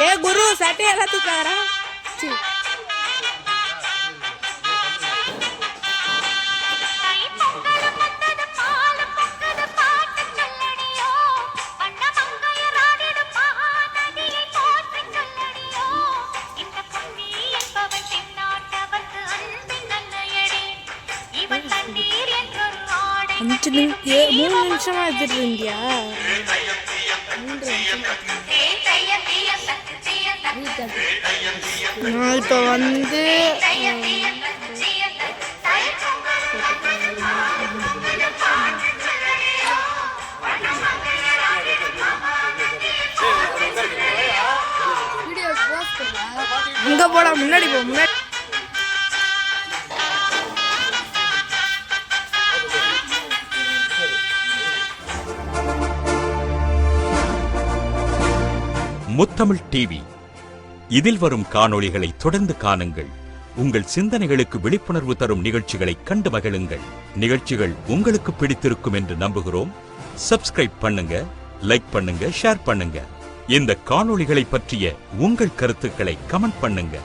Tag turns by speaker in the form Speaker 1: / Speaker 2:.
Speaker 1: ஏ குரு சட்டையெல்லாம் தூக்காரா சி. அஞ்சு நிமிஷம் மூணு நிமிஷமா எடுத்துட்டு இருந்தியா
Speaker 2: தேய
Speaker 1: நான் இப்போ வந்து
Speaker 2: அங்கே தீய
Speaker 1: அங்க முன்னாடி போ முன்னாடி.
Speaker 3: முத்தமிழ் டிவி. இதில் வரும் காணொளிகளை தொடர்ந்து காணுங்கள். உங்கள் சிந்தனைகளுக்கு விழிப்புணர்வு தரும் நிகழ்ச்சிகளை கண்டு மகிழுங்கள். நிகழ்ச்சிகள் உங்களுக்கு பிடித்திருக்கும் என்று நம்புகிறோம். சப்ஸ்கிரைப் பண்ணுங்க லைக் பண்ணுங்க ஷேர் பண்ணுங்க. இந்த காணொளிகளை பற்றிய உங்கள் கருத்துக்களை கமெண்ட் பண்ணுங்க.